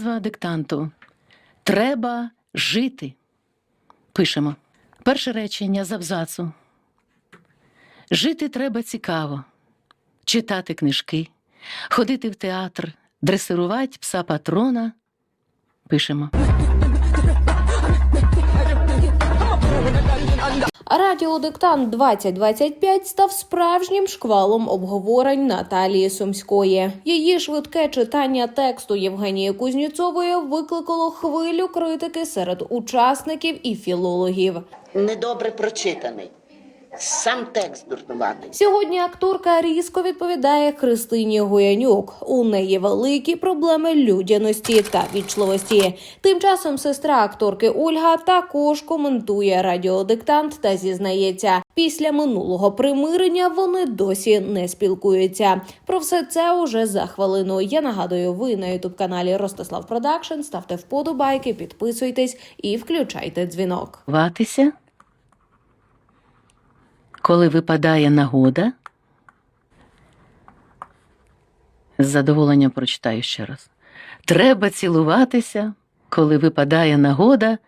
Назва диктанту Треба жити. Пишемо. Перше речення з абзацу. Жити треба цікаво, читати книжки, ходити в театр, дресирувати пса патрона. Пишемо. Радіодиктант 2025 став справжнім шквалом обговорень Наталії Сумської. Її швидке читання тексту Євгенії Кузніцової викликало хвилю критики серед учасників і філологів. недобре прочитаний. Сам текст дурнуватий. Сьогодні акторка різко відповідає Христині Гоянюк. У неї великі проблеми людяності та вічливості. Тим часом сестра акторки Ольга також коментує радіодиктант та зізнається, після минулого примирення вони досі не спілкуються. Про все це уже за хвилину. Я нагадую, ви на ютуб каналі Ростислав Продакшн. Ставте вподобайки, підписуйтесь і включайте дзвінок. Ватися. Коли випадає нагода. З задоволенням прочитаю ще раз. Треба цілуватися, коли випадає нагода,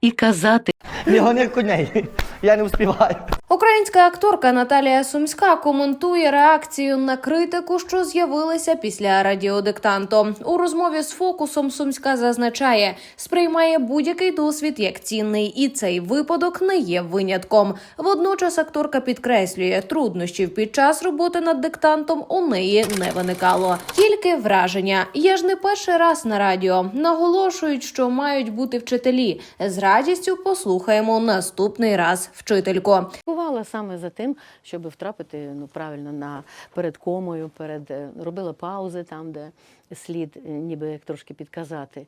і казати Не коней, я не встигаю. Українська акторка Наталія Сумська коментує реакцію на критику, що з'явилася після радіодиктанту. У розмові з фокусом Сумська зазначає, сприймає будь-який досвід як цінний, і цей випадок не є винятком. Водночас акторка підкреслює, труднощів під час роботи над диктантом у неї не виникало. Тільки враження. Я ж не перший раз на радіо. Наголошують, що мають бути вчителі. З радістю послухаємо наступний раз вчительку. Бувала саме за тим, щоб втрапити ну, правильно на перед комою, перед е, робила паузи там, де слід е, ніби як трошки підказати,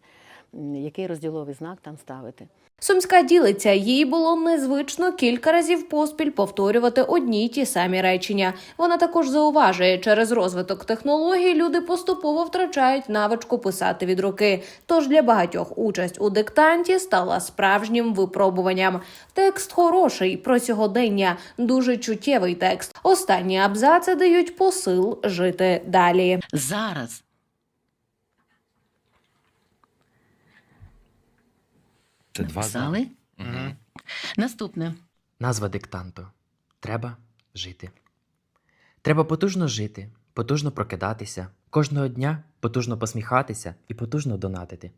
який розділовий знак там ставити. Сумська ділиться, їй було незвично кілька разів поспіль повторювати одні й ті самі речення. Вона також зауважує, через розвиток технологій люди поступово втрачають навичку писати від руки. Тож для багатьох участь у диктанті стала справжнім випробуванням. Текст хороший про сьогодення, дуже чуттєвий текст. Останні абзаци дають посил жити далі. Зараз. Це два. Писали? Наступне. Назва диктанту Треба жити. Треба потужно жити, потужно прокидатися, кожного дня потужно посміхатися і потужно донатити.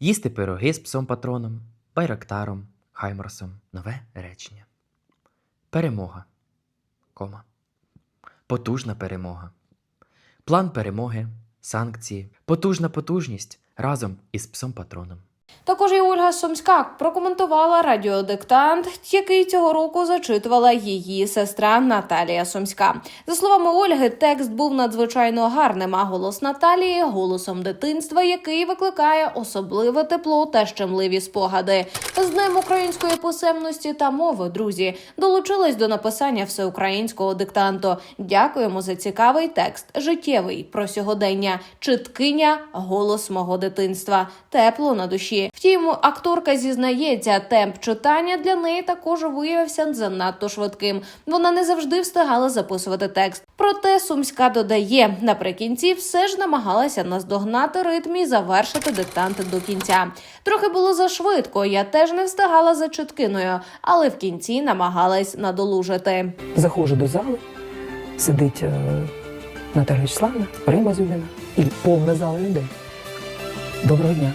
Їсти пироги з псом патроном, байрактаром, хаймерсом. Нове речення. Перемога. Кома. Потужна перемога. План перемоги, санкції, потужна потужність разом із псом патроном. Також і Ольга Сумська прокоментувала радіодиктант, який цього року зачитувала її сестра Наталія Сумська. За словами Ольги, текст був надзвичайно гарним, а голос Наталії голосом дитинства, який викликає особливе тепло та щемливі спогади. З Днем української писемності та мови, друзі, долучились до написання всеукраїнського диктанту. Дякуємо за цікавий текст, життєвий про сьогодення, читкиня, голос мого дитинства, тепло на душі. Втім, акторка зізнається, темп читання для неї також виявився занадто швидким. Вона не завжди встигала записувати текст. Проте Сумська додає, наприкінці все ж намагалася наздогнати ритм і завершити диктант до кінця. Трохи було зашвидко. Я теж не встигала за чіткиною, але в кінці намагалась надолужити. Заходжу до зали, сидить е, Наталя Вячеславна, Рима Зюліна і повна зала людей. Доброго дня.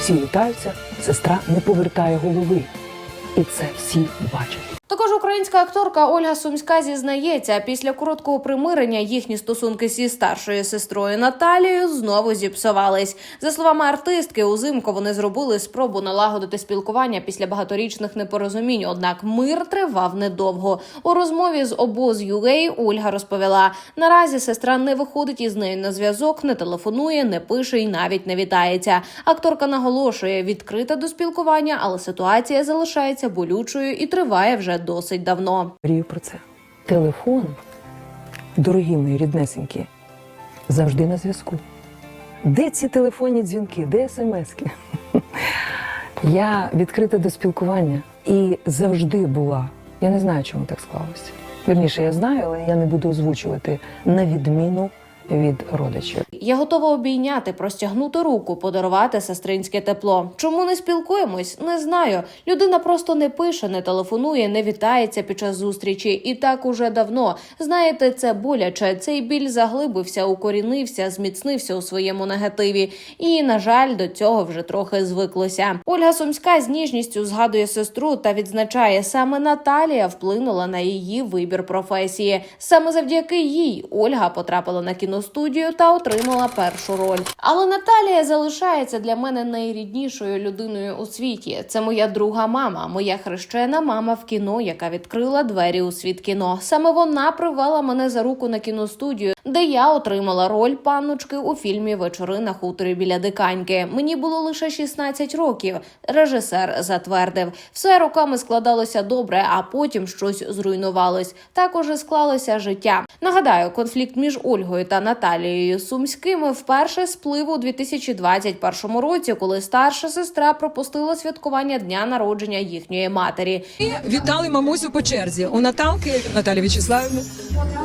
Всі вітаються, сестра не повертає голови. І це всі бачать. Також українська акторка Ольга Сумська зізнається, після короткого примирення їхні стосунки зі старшою сестрою Наталією знову зіпсувались. За словами артистки, узимку вони зробили спробу налагодити спілкування після багаторічних непорозумінь. Однак мир тривав недовго. У розмові з обоз UA Ольга розповіла: наразі сестра не виходить із нею на зв'язок, не телефонує, не пише і навіть не вітається. Акторка наголошує, відкрита до спілкування, але ситуація залишається болючою і триває вже досить давно. Мрію про це. Телефон, дорогі мої ріднесенькі, завжди на зв'язку. Де ці телефонні дзвінки, де смски? Я відкрита до спілкування і завжди була. Я не знаю, чому так склалося. Вірніше, я знаю, але я не буду озвучувати на відміну від родичів. Я готова обійняти, простягнути руку, подарувати сестринське тепло. Чому не спілкуємось? Не знаю. Людина просто не пише, не телефонує, не вітається під час зустрічі. І так уже давно. Знаєте, це боляче. Цей біль заглибився, укорінився, зміцнився у своєму негативі. І, на жаль, до цього вже трохи звиклося. Ольга Сумська з ніжністю згадує сестру та відзначає, саме Наталія вплинула на її вибір професії. Саме завдяки їй Ольга потрапила на кіностудію та отримала першу роль. Але Наталія залишається для мене найріднішою людиною у світі. Це моя друга мама, моя хрещена мама в кіно, яка відкрила двері у світ кіно. Саме вона привела мене за руку на кіностудію, де я отримала роль панночки у фільмі Вечори на хуторі біля диканьки. Мені було лише 16 років. Режисер затвердив, все роками складалося добре, а потім щось зруйнувалось. Так уже склалося життя. Нагадаю, конфлікт між Ольгою та Наталією Сумськими вперше сплив у 2021 році, коли старша сестра пропустила святкування дня народження їхньої матері. Вітали мамусю по черзі. У Наталки Наталі Вячеславівни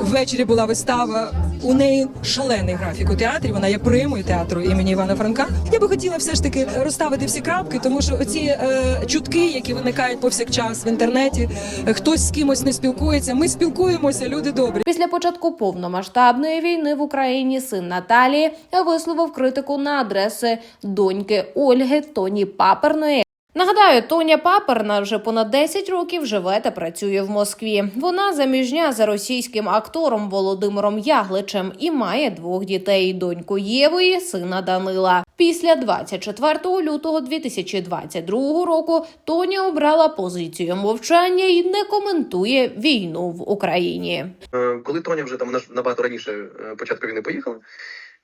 ввечері була вистава. У неї шалений графік у театрі. Вона є примою театру імені Івана Франка. Я би хотіла все ж таки розставити всі крапки, тому що оці е, чутки, які виникають повсякчас в інтернеті, хтось з кимось не спілкується. Ми спілкуємося, люди добрі. Після початку повномасштабної війни в Україні син Наталії висловив критику на адреси доньки Ольги Тоні Паперної. Нагадаю, Тоня Паперна вже понад 10 років живе та працює в Москві. Вона заміжня за російським актором Володимиром Ягличем і має двох дітей: доньку Єву і сина Данила. Після 24 лютого 2022 року Тоня обрала позицію мовчання і не коментує війну в Україні. Е, Коли Тоня вже там набагато раніше е, початку війни поїхала,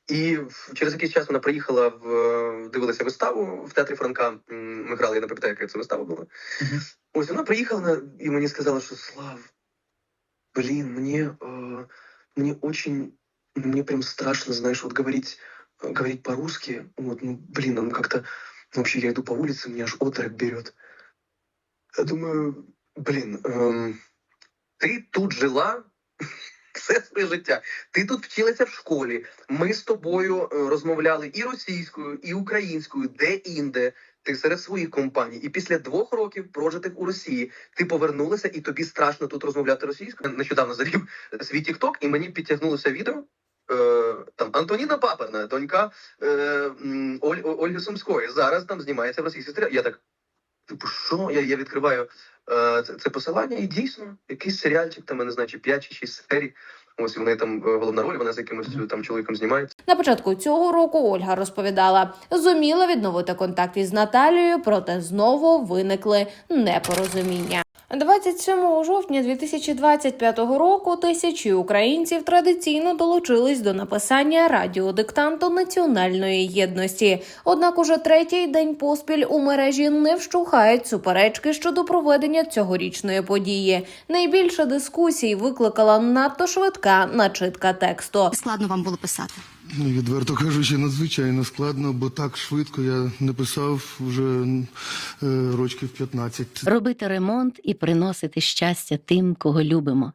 і в- через якийсь час вона приїхала в е, дивилася виставу в театрі Франка. М, Ми грали, я не пам'ятаю, яка це вистава була. Ось вона приїхала на- і мені сказала, що Слав, блін, мені, е, мені очень, мені прям страшно, знаєш, от говорить, э, говорить по-русски. Вот, ну, блин, ну как-то вообще я иду по улице, меня аж отрыв берет. Я думаю, блін, ем, ти тут жила все своє життя. Ти тут вчилася в школі. Ми з тобою е, розмовляли і російською, і українською, де-інде. Ти серед своїх компаній. І після двох років прожитих у Росії ти повернулася, і тобі страшно тут розмовляти російською. Нещодавно завів свій тікток, і мені підтягнулося відео. Е, там Антоніна Паперна, донька е, Оль, Ольги Сумської. Зараз там знімається в російській серіалі. Я так. Типу, що? Я, я відкриваю це, це посилання, і дійсно якийсь серіальчик, там я не знаю, чи 5 чи 6 серій. Ось вони там е, головна роль, вона з якимось е, там чоловіком знімається. На початку цього року Ольга розповідала, зуміла відновити контакт із Наталією, проте знову виникли непорозуміння. 27 жовтня 2025 року тисячі українців традиційно долучились до написання радіодиктанту національної єдності. Однак уже третій день поспіль у мережі не вщухають суперечки щодо проведення цьогорічної події. Найбільше дискусій викликала надто швидка начитка тексту. Складно вам було писати. Ну, Відверто кажучи, надзвичайно складно, бо так швидко я не писав вже е, рочків 15. Робити ремонт і приносити щастя тим, кого любимо.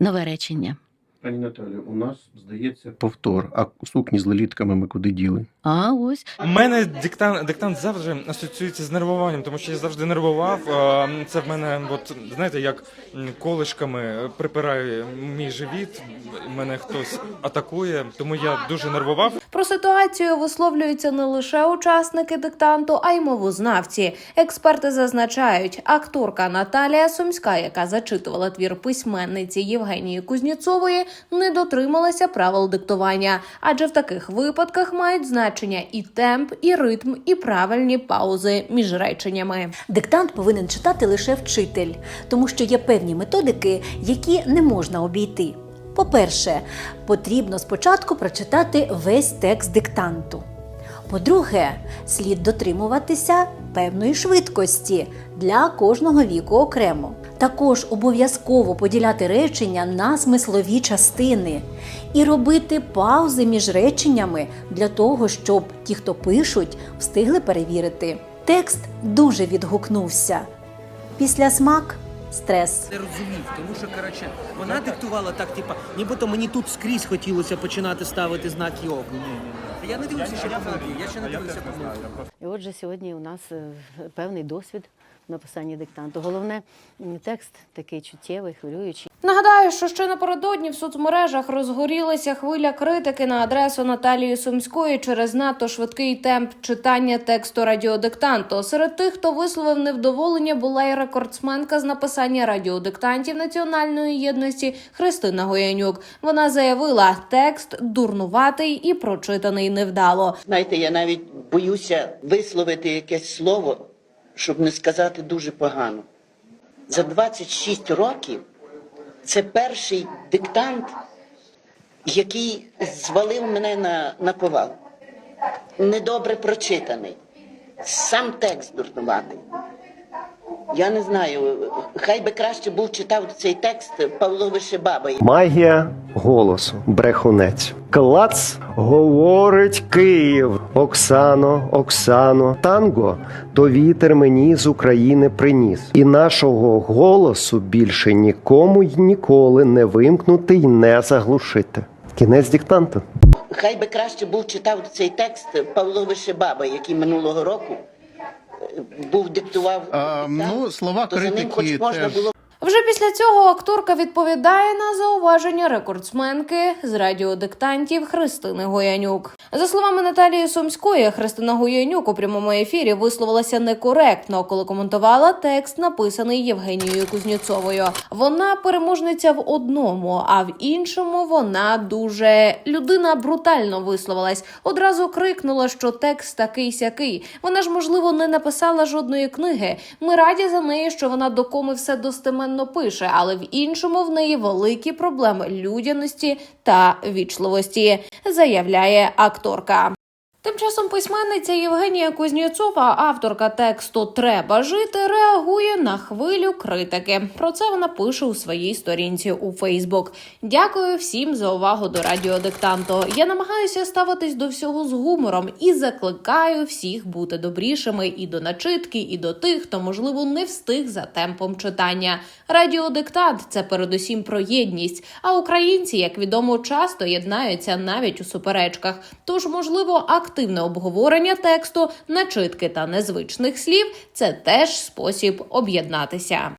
Нове речення. Пані Наталі, у нас здається повтор, а сукні з лелітками ми куди діли? А ось У мене диктант, диктант завжди асоціюється з нервуванням, тому що я завжди нервував. Це в мене, от знаєте, як колишками припирає мій живіт. Мене хтось атакує, тому я дуже нервував. Про ситуацію висловлюються не лише учасники диктанту, а й мовознавці. Експерти зазначають, акторка Наталія Сумська, яка зачитувала твір письменниці Євгенії Кузнєцової, не дотрималася правил диктування, адже в таких випадках мають значення і темп, і ритм, і правильні паузи між реченнями. Диктант повинен читати лише вчитель, тому що є певні методики, які не можна обійти. По-перше, потрібно спочатку прочитати весь текст диктанту. По-друге, слід дотримуватися певної швидкості для кожного віку окремо. Також обов'язково поділяти речення на смислові частини і робити паузи між реченнями для того, щоб ті, хто пишуть, встигли перевірити. Текст дуже відгукнувся. Після смак стрес. Не розумів, тому що коротше, вона диктувала так, типа, нібито мені тут скрізь хотілося починати ставити знаки оклику. Я не дивлюся, ще помилки, я ще не дивлюся помилки. І отже, сьогодні у нас е, певний досвід в написанні диктанту. Головне, текст такий чуттєвий, хвилюючий. Нагадаю, що ще напередодні в соцмережах розгорілася хвиля критики на адресу Наталії Сумської через надто швидкий темп читання тексту радіодиктанту. Серед тих, хто висловив невдоволення, була й рекордсменка з написання радіодиктантів національної єдності Христина Гоянюк. Вона заявила, текст дурнуватий і прочитаний невдало. Знаєте, я навіть боюся висловити якесь слово, щоб не сказати дуже погано. За 26 років це перший диктант, який звалив мене на, на повал. Недобре прочитаний. Сам текст дурнуватий. Я не знаю, хай би краще був читав цей текст Павло Вишебаба. Магія голосу, брехунець. Клац говорить Київ. Оксано, Оксано, танго, то вітер мені з України приніс. І нашого голосу більше нікому й ніколи не вимкнути й не заглушити. Кінець диктанту. Хай би краще був читав цей текст Павло Вишебаба, який минулого року був диктував. А, ну, слова критики можна теж. Вже після цього акторка відповідає на зауваження рекордсменки з радіодиктантів Христини Гоянюк. За словами Наталії Сумської, Христина Гоянюк у прямому ефірі висловилася некоректно, коли коментувала текст, написаний Євгенією Кузнєцовою. Вона переможниця в одному, а в іншому вона дуже людина брутально висловилась. Одразу крикнула, що текст такий сякий. Вона ж можливо не написала жодної книги. Ми раді за неї, що вона до коми все достеменно пише, але в іншому в неї великі проблеми людяності та вічливості, заявляє акторка. Тим часом письменниця Євгенія Кузнєцова, авторка тексту Треба жити, реагує на хвилю критики. Про це вона пише у своїй сторінці у Фейсбук. Дякую всім за увагу до радіодиктанту. Я намагаюся ставитись до всього з гумором і закликаю всіх бути добрішими і до начитки, і до тих, хто можливо не встиг за темпом читання. Радіодиктант це передусім про єдність. А українці, як відомо, часто єднаються навіть у суперечках. Тож, можливо, активне обговорення тексту, начитки та незвичних слів це теж спосіб об'єднатися.